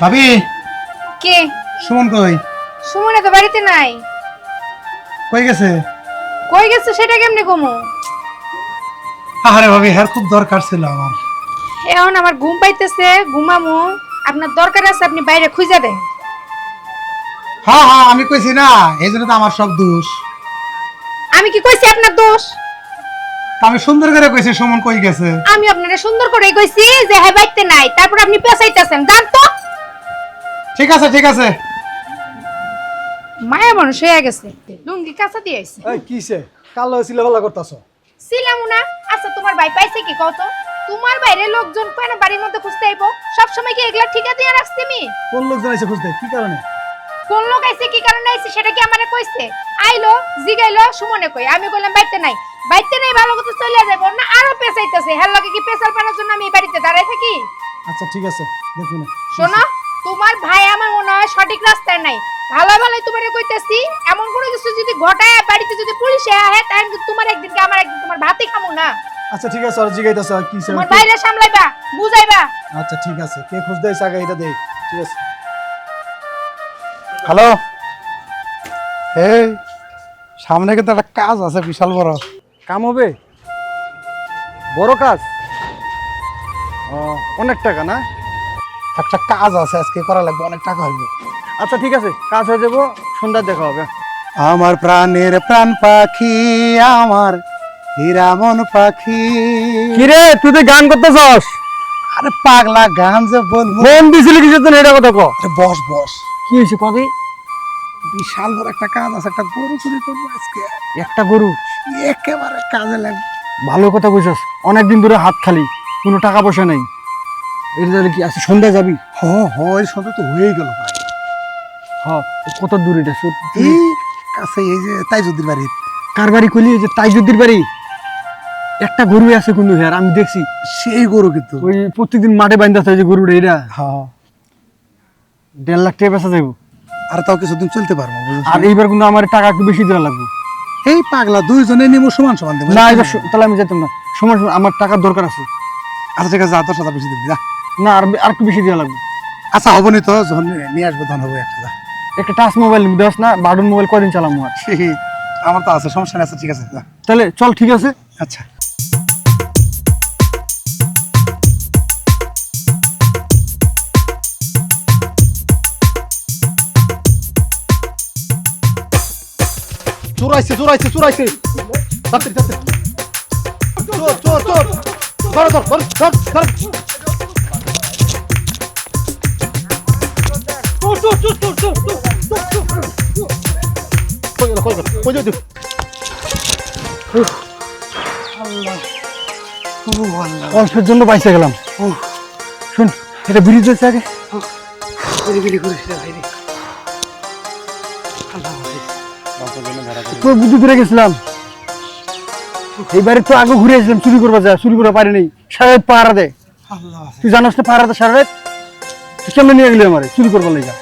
ভাবি কে? সুমন কই? সুমনে তো বাড়িতে নাই। কই গেছে? কই গেছে সেটা কেমনে কমু? আরে ভাবি হ্যার খুব দরকার ছিল আমার। এখন আমার ঘুম পাইতেছে ঘুমামু। আপনার দরকার আছে আপনি বাইরে খুঁজে দেন। হ্যাঁ হ্যাঁ আমি কইছি না এই জন্য তো আমার সব দোষ। আমি কি কইছি আপনার দোষ? আমি সুন্দর করে কইছি সুমন কই গেছে। আমি আপনারে সুন্দর করে কইছি যে হ্যাঁ বাইতে নাই তারপর আপনি পেছাইতেছেন জান তো ঠিক আছে ঠিক আছে। মায়া মানুষ হয়ে গেছে। লুঙ্গি কাঁচা দিয়ে আইছে। এই কিসে কালো ছিল ভালো করতাছ? ছিলাম না আচ্ছা তোমার ভাই পাইছে কি কত তোমার বাইরে লোকজন কেন বাড়ির মধ্যে খুঁজতে আইবো? সব সময় কি এগুলা ঠিকা দিয়ে রাখছি আমি কোন লোকজন এসে খুঁজতে? কি কারণে? কোন লোক আইছে কি কারণে আইছে সেটা কি আমারে কইছে? আইলো জিগাইলো সুমনে কই আমি কইলাম বাইতে নাই বাইতে নাই ভালো কথা চলে যাব না আরও পেছাইতেছে হ্যাঁ লগে কি পেছাল পানোর জন্য আমি এই বাড়িতে দাঁড়াই থাকি? আচ্ছা ঠিক আছে দেখুন। শোনো তোমার ভাই আমার মনে হয় সঠিক রাস্তায় নাই। ভালো ভালো তোমারে কইতেছি এমন কোনো কিছু যদি ঘটায় বাড়িতে যদি পুলিশে আহে তাহলে কিন্তু তোমার একদিন কি আমার একদিন তোমার ভাতই খামু না। আচ্ছা ঠিক আছে আর জিগাইতাছ কিসে তোমার বাইরে সামলাইবা বুঝাইবা। আচ্ছা ঠিক আছে কে খুঁজতে এসে আগে এটা দেই ঠিক আছে। হ্যালো? এই সামনে কিন্তু একটা কাজ আছে বিশাল বড়। কাম হবে? বড় কাজ? অনেক টাকা না? একটা কাজ আছে আজকে করা লাগবে অনেক টাকা হইবে আচ্ছা ঠিক আছে কাজ হয়ে যাব সন্ধ্যা দেখা হবে। আমার প্রাণের প্রাণ পাখি আমার হীরামন পাখি। কিরে তুই তো গান করতে চাস আরে পাগলা গান যে বলব। ফোন দিছিলি কিসের জন্য এটা কথা ক। আরে বস বস। কি হয়েছে কবি? বিশাল বড় একটা কাজ আছে একটা গরু চুরি করব আজকে। একটা গরু? একেবারে কাজে লাগবে। ভালো কথা কইছস অনেকদিন ধরে হাত খালি কোনো টাকা পয়সা নেই। এটা তাহলে কি আছে সন্ধ্যা যাবি? হ হ এই সন্ধ্যা তো হয়েই গেল প্রায়। হ্যাঁ কত দূর এটা? সত্যি? এই কাছে এই যে তাইজুদ্দিন বাড়ির কার বাড়ি কইলি? এই যে তাইজুদ্দির বাড়ি? একটা গরু আছে কিন্তু হ্যাঁ আমি দেখছি। সেই গরু কিন্তু। ওই প্রত্যেকদিন মাঠে বাইন্দা থাকে যে গরুটা এটা? হ্যাঁ। দেড় লাখ টাকা বেচা যাব আর তাও কিছুদিন চলতে পারব আর এইবার কিন্তু আমার টাকা একটু বেশি দেওয়া লাগবে। এই পাগলা দুইজনে নিবো সমান সমান দেবো। না এবার তাহলে আমি যেতাম না। সমান আমার টাকার দরকার আছে। আচ্ছা ঠিক আছে যা তোর সাথে বেশি দিবি যা। না আর আর একটু বেশি দেওয়া লাগবে। আচ্ছা হব নি তো যখন নিয়ে আসব তখন হব একটা একটা টাচ মোবাইল দেওয়াস না বাটন মোবাইল কদিন চালাম আর? আমার তো আছে সমস্যা নেই আচ্ছা ঠিক আছে তাহলে চল ঠিক আছে? আচ্ছা। চোরাইছে চোরাইছে চোরাইছে চোর চোর ধরো ধর ধর ধর ধর। dur dur অল্পের জন্য বাইসে গেলাম। শুন, এটা আগে। তোর ঘুরে গেছিলাম। এইবারে তো আগে ঘুরে আসলাম, চুরি করবা যা, চুরি করে পারিনি নাই। সারা পাহারা দেয় তুই জানাস না পাহারা দেয় সারা রাত কেমনে নিয়ে গেলি আমারে চুরি করবার লেগা।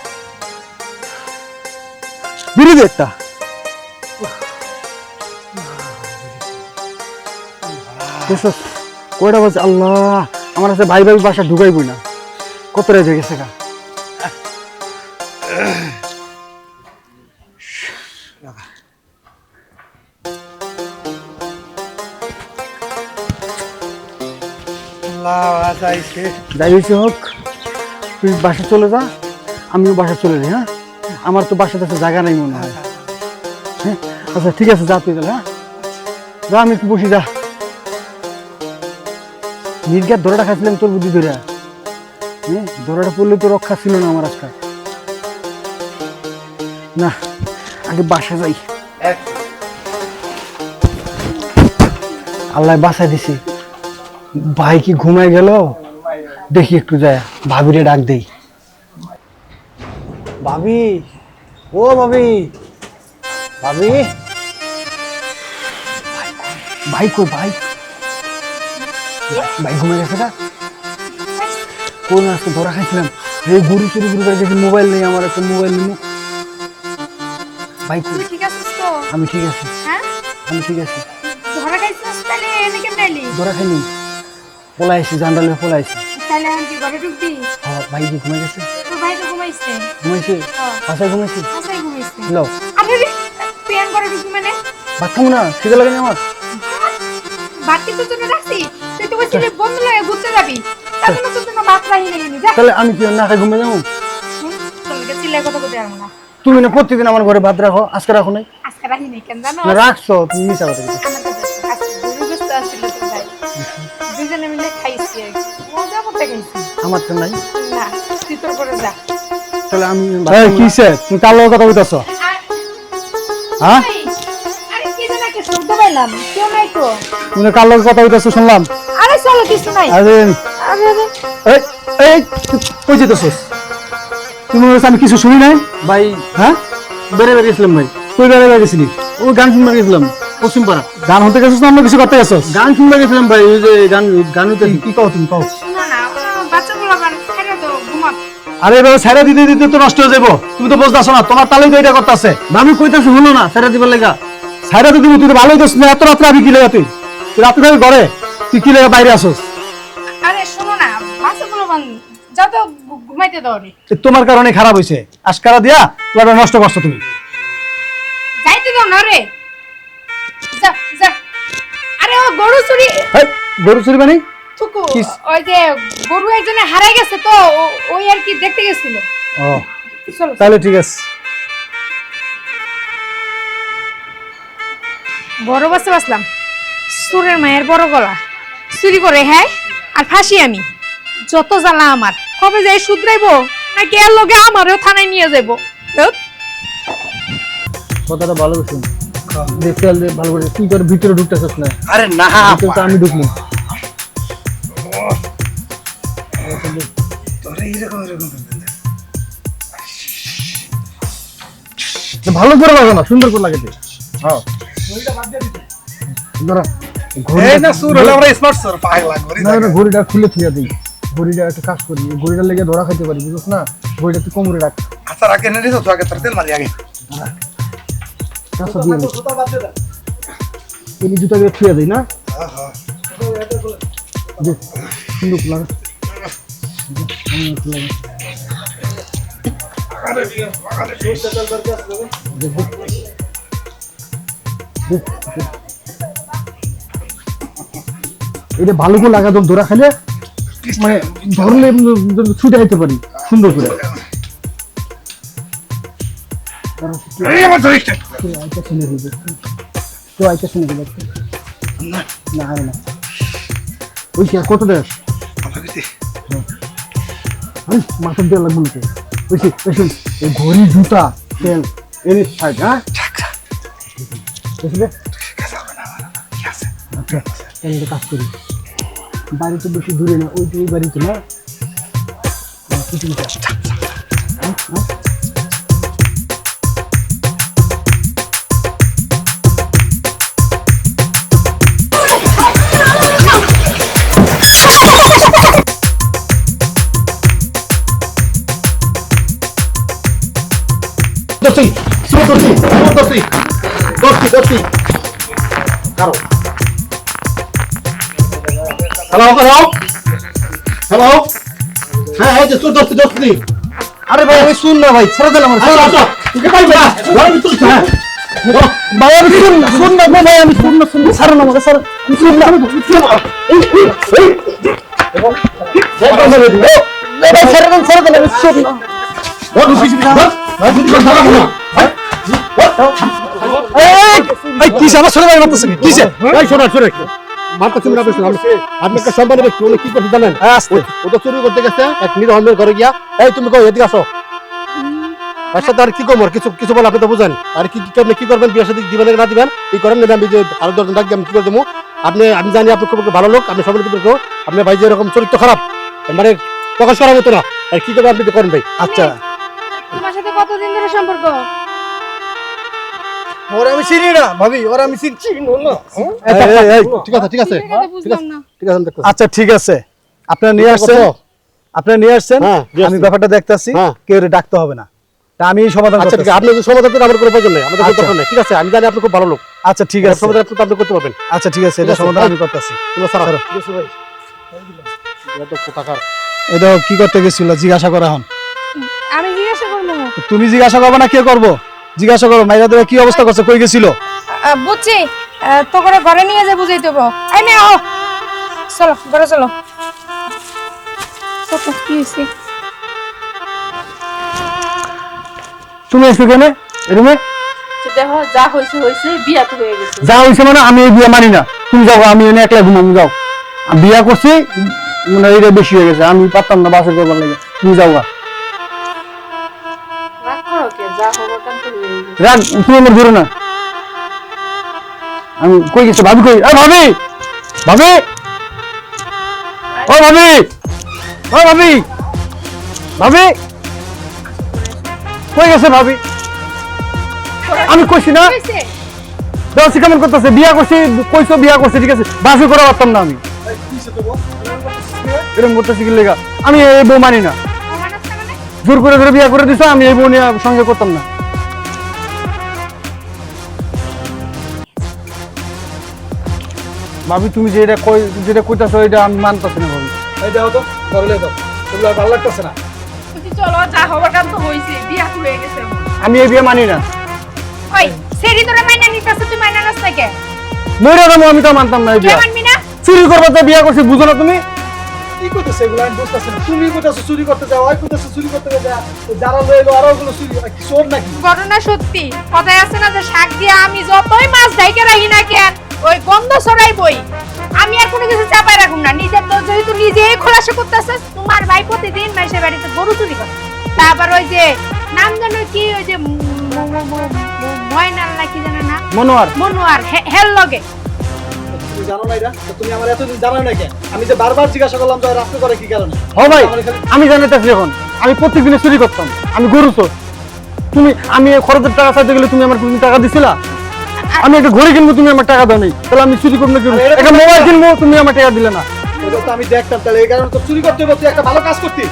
বিড়ি দে একটা। কয়টা বাজে? আল্লাহ আমার কাছে ভাই ভাই বাসা ঢুকাইবই না। কত রেজে গেছে গা। আল্লাহ যাইছে যাই হোক। তুই বাসা চলে যা আমিও বাসা চলে যাই হ্যাঁ? আমার তো বাসাতে একটা জায়গা নাই মনে হয়। হ্যাঁ? আচ্ছা ঠিক আছে যা তুই তাহলে হ্যাঁ? যা আমি একটু বসি যা। নির্গাত ধরাটা খাইছিলাম তোর বুদ্ধি ধরে। হ্যাঁ? ধরাটা পড়লে তো রক্ষা ছিল না আমার আজকাল। না আগে বাসা যাই। আল্লাহ বাসায় দিছি। ভাই কি ঘুমায় গেল? দেখি একটু যায় ভাবিরে ডাক দেই। ভাবি ও ভাবি ভাবি। ভাই কো ভাই? ভাই ঘুমে গেছে না কোন আজকে ধরা খাইছিলাম? এই গুরু চুরি গরু করে দেখি মোবাইল নেই আমার একটা মোবাইল নেই। ভাই কই? ঠিক আছিস তো? আমি ঠিক আছি। হ্যাঁ? আমি ঠিক আছি। ধরা খাইছিস তাহলে এনে কেমনে এলি? ধরা খাইনি। পলাইছি জান্ডালে পলাইছি। তাহলে এখন কি ঘরে ঢুকবি ভাই কি ঘুমাই গেছে তোর ভাই তো ঘুমাইছে? ঘুমাইছে? হ্যাঁ। ঘুমাইছে? ঘুমাইছে। লো। আরে রে তুই এখন ঘরে ঢুকবি মানে? ভাত খাব না খিদে লাগে না আমার। বাড়তি তোর জন্য রাখছি তুই তো বলছিলি বন্ধু লাগে ঘুরতে যাবি। তার জন্য তোর জন্য ভাত রাহি নেই যা। তাহলে আমি কি না খাই ঘুমিয়ে যাব? তোর লগে চিল্লাই কথা বলতে পারব না। তুমি না প্রতিদিন আমার ঘরে ভাত রাখো আজকে রাখো নাই? আজকে রাহি নেই কেন জানো? রাখছো তুমি মিশা কথা দুজনে মিলে খাইছি আর কি। আমার তো নাই। না তুই তোর করে যা। তাহলে আমি এই কিসে তুমি কার কথা কইতাছ? হ্যাঁ? আরে কি যেন একটা শব্দ পাইলাম। কেউ নাই তো। তুমি কার কথা কইতাছ শুনলাম? আরে চলো কিছু নাই। আরে আরে আরে। এই এই কই যেতেছস? তুমি আমি কিছু শুনি নাই? ভাই হ্যাঁ? বেড়ে বেড়ে গেছিলাম ভাই। কই বেড়ে গেছিলি? ও গান শুনতে গেছিলাম পশ্চিম পাড়া গান হতে গেছিস না অন্য কিছু করতে গেছস? গান শুনতে গেছিলাম ভাই ওই যে গান গান কি কও তুমি কও। আরে এভাবে ছাইরা দিতে দিতে তো নষ্ট হয়ে যাব তুমি তো বুঝতেছো না তোমার তালেই তো এটা করতেছে। আমি কইতাছি হলো না সেটা দিবার লাগা। ছাইরা তো তুমি তুই তো ভালোই দোষ না এত রাত্রে আমি কি লেগা তুই? তুই রাত্রে আমি ঘরে? তুই কি লেগা বাইরে আসোস? আরে শোনো না বাচ্চাগুলো বান যাও তো ঘুমাইতে দাও রে তোমার কারণে খারাপ হয়েছে আজকারা দিয়া পুরোটা নষ্ট করছ তুমি। যাইতে দাও না রে। যা যা। আরে ও গরু চুরি এই, গরু চুরি মানে? থুকু ওই যে গরু একজনে হারাই গেছে তো ওই আর কি দেখতে গেছিল। ও তাহলে ঠিক আছে। বড় বাসে বাসলাম সুরের মায়ের বড় গলা। চুরি করে হ্যাঁ আর ফাঁসি আমি। যত জ্বালা আমার। কবে যাই শুধরাইবো? নাকি এর লগে আমারও থানায় নিয়ে যাব। কথাটা ভালো শুন দেখতে ভালো করে তুই তোর ভিতরে ঢুকতেছিস না? আরে না ভিতরে তো আমি ঢুকবো ভালো করে লাগো না সুন্দর করে লাগে হ্যাঁ। না ঘড়িটা খুলে থিয়া দিই। ঘড়িটা একটা কাজ করি। এই ঘড়িটার লেগে ধরা খাইতে পারি বুঝছ না? ঘড়িটা তুই কোমরে রাখ। আচ্ছা রাখে না দিছো? তো আগে তোর তেল মারি আগে। কাঁচা দিয়ে এই জুতা দিয়ে থিয়া দিই না? সুন্দর লাগা এটা ভালো করে লাগা তোর ধরা খাইলে মানে ধরলে ছুটে আইতে পারি সুন্দর করে। কত আমার মাথার দেওয়া লাগবে নাকি? ওই শুন এই ঘড়ি জুতা তেল এনে থাক হ্যাঁ? বুঝলে আচ্ছা তাহলে কাজ করি। বাড়িতে বেশি দূরে না ওই ওই বাড়িতে না? কিছু। হ্যাঁ, হ্যাঁ। দস্তি সুর দস্তি সুর দস্তি দস্তি দস্তি কারও হ্যালো হ্যালো হ্যালো হ্যাঁ হ্যাঁ যে সুর দস্তি আরে ভাই আমি শুন না ভাই ছেড়ে দিলাম আচ্ছা আচ্ছা তুই পারবি না হ্যাঁ ভাই আমি শুন না শুন না ভাই আমি শুন না শুন না ছাড়ো না আমাকে ছাড়ো আমি শুন না এই, এই, এই। এই ভাই ছেড়ে দেন ছেড়ে দেন আমি শুন না আর কি করব কিছু কিছু বলে আপনি তো বুঝেন। আর কি আপনি কি করবেন? বিয়ের সাথে দিবেন না দিবেন? এই করেন আমি যে আরও দশজন ডাক আমি কি করে দেবো? আপনি আমি জানি আপনি খুব ভালো লোক আপনি আপনি ভাই যে এরকম চরিত্র খারাপ। মানে প্রকাশ করার মতো না। আর কি করবেন আপনি করেন ভাই। আচ্ছা। তোমার সাথে কতদিন ধরে সম্পর্ক? ওরা আমি চিনি না ভাবি ওরা আমি চিনি না এই, ঠিক আছে ঠিক আছে ঠিক আছে, বুঝলাম না। ঠিক আছে আমি দেখতেছি। আচ্ছা ঠিক আছে। আপনারা নিয়ে আসছেন? আপনারা নিয়ে আসছেন? হ্যাঁ, আমি ব্যাপারটা দেখতাছি হ্যাঁ। কেউ ডাকতে হবে না। আমি সমাধান আচ্ছা ঠিক আপনি সমাধান করেন আমার কোনো প্রয়োজন নেই আমাদের আচ্ছা। দরকার নেই। ঠিক আছে আমি জানি আপনি খুব ভালো লোক। আচ্ছা ঠিক আছে। সমাধান আপনি আপনি করতে পারবেন। আচ্ছা ঠিক আছে এটা সমাধান হ্যাঁ। আমি করতেছি। তোমরা সারা ঠিক আছে ভাই এই দেখো কি করতে গেছিল জিজ্ঞাসা করা এখন। আমি জিজ্ঞাসা করব। তুমি জিজ্ঞাসা করবে না কে করব? জিজ্ঞাসা করো মাইরা দেবে কি অবস্থা করছে কই গেছিল? বুঝছি। তো করে ঘরে নিয়ে যাব বুঝাই দেবো। মেয়ে ও চলো ঘরে চলো। কি হয়েছে? তুমি এসে কেন? রুমে? দেখো যা হয়েছে হয়েছে বিয়া তো হয়ে গেছে। যা মানে আমি এই বিয়ে মানি না। তুমি যাও আমি এনে একলা ঘুমাবো যাও। বিয়া করছি মানে এটা বেশি হয়ে গেছে আমি পারতাম না বাসর করবার লাগে। তুমি যাও রাগ তুমি আমার ধরো না। আমি কই গেছে ভাবি কই? এ ভাবি! ভাবি! ও ভাবি! ও ভাবি! ভাবি! কই গেছে ভাবি? আমি কইছি না। দেওয়াছি কেমন করতেছে? বিয়া করছি কইছো বিয়া করছে ঠিক আছে? বাসে করে পারতাম না আমি। এরকম করতেছি কি লেগা? আমি এই বউ মানি না। জোর করে ধরে বিয়া করে দিছো আমি এই বউ নিয়ে সঙ্গে করতাম না। ভাবি তুমি যেটা কই যেটা কইতাছো এটা আমি মানতাছি না ভাবি। এই দেখো তো ঘরে লে দাও এগুলো আর ভালো লাগতেছে না? বলছি, চলো যা হবার কাম তো হয়েছে বিয়া হয়ে গেছে। আমি এই বিয়ে মানি না। ওই সেরি তোরা মাইনা নিতেছে তুই মাইনা নাস থেকে মইরা যাব আমি তো মানতাম না এই কে বিয়া। মানবি না? চুরি করবার তো বিয়া করছি বুঝো না তুমি? কি করতেছে এগুলো? আমি বুঝতেছি না। তুমি কোথাও চুরি করতে যাও ওই কোথাও চুরি করতে যাও যারা লয়ে এলো আরও ওগুলো চুরি কি চোর নাকি? ঘটনা সত্যি। কথায় আছে না যে শাক দিয়ে আমি যতই মাছ ঢাইকে রাখি না কেন ওই গন্ধ ছড়াইবই আমি আর কোনো কিছু চাপাই রাখুন না। নিজের তো যেহেতু নিজেই খোলাসা করতেছে তোমার ভাই প্রতিদিন মাসের বাড়িতে গরু চুরি করে। তারপর ওই যে নাম জানো কি ওই যে ময়নাল না কি জানো না? মনোয়ার। মনোয়ার হেল লগে। তুমি জানো না এটা তুমি আমার এতদিন জানো না কেন? আমি যে বারবার জিজ্ঞাসা করলাম যে রাত্রে করে কি কারণে? ও ভাই আমি জানাইতেছি এখন আমি প্রত্যেক চুরি করতাম। আমি গরু তো তুমি আমি খরচের টাকা চাইতে গেলে তুমি আমার টাকা দিছিলা? আমি একটা ঘড়ি কিনবো তুমি আমার টাকা দাও নাই। তাহলে আমি চুরি করব কিনবো একটা মোবাইল কিনবো তুমি আমার টাকা দিলে না। আমি দেখতাম তাহলে এই কারণে তো চুরি করতে হবে তুই একটা ভালো কাজ করতি।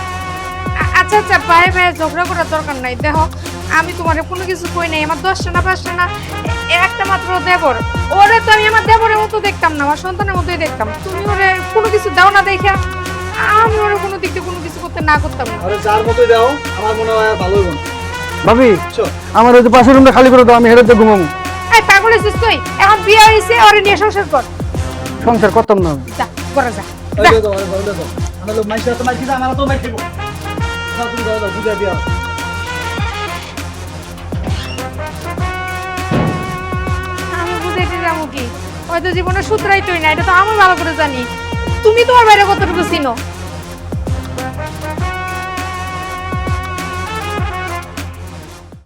আচ্ছা আচ্ছা ভাই ভাই ঝগড়া করার দরকার নাই। দেখো আমি তোমার কোনো কিছু কই নাই আমার দশটা না পাঁচটা না একটা মাত্র দেবর। ওরে তো আমি আমার দেবরের মতো দেখতাম না আমার সন্তানের মতোই দেখতাম। তুমি ওরে কোনো কিছু দাও না দেখে আমি ওরে কোনো দিক দিয়ে কোনো কিছু করতে না করতাম। না আরে যার মতোই দাও আমার মনে হয় ভালো হইব ভাবি আমার ওই যে পাশের রুমটা খালি করে দাও আমি হেরে দিয়ে ঘুমাবো। এই পাগল হয়েছিস তুই? এখন বিয়ে হয়েছে ওরে নিয়ে সংসার কর। সংসার করতাম না। আমি। যা। করে যা। আমি যাব কি। হয়তো জীবনে সূত্রাই তুই না এটা তো আমি ভালো করে জানি। তুমি তোমার বাইরে কতটুকু চিনো?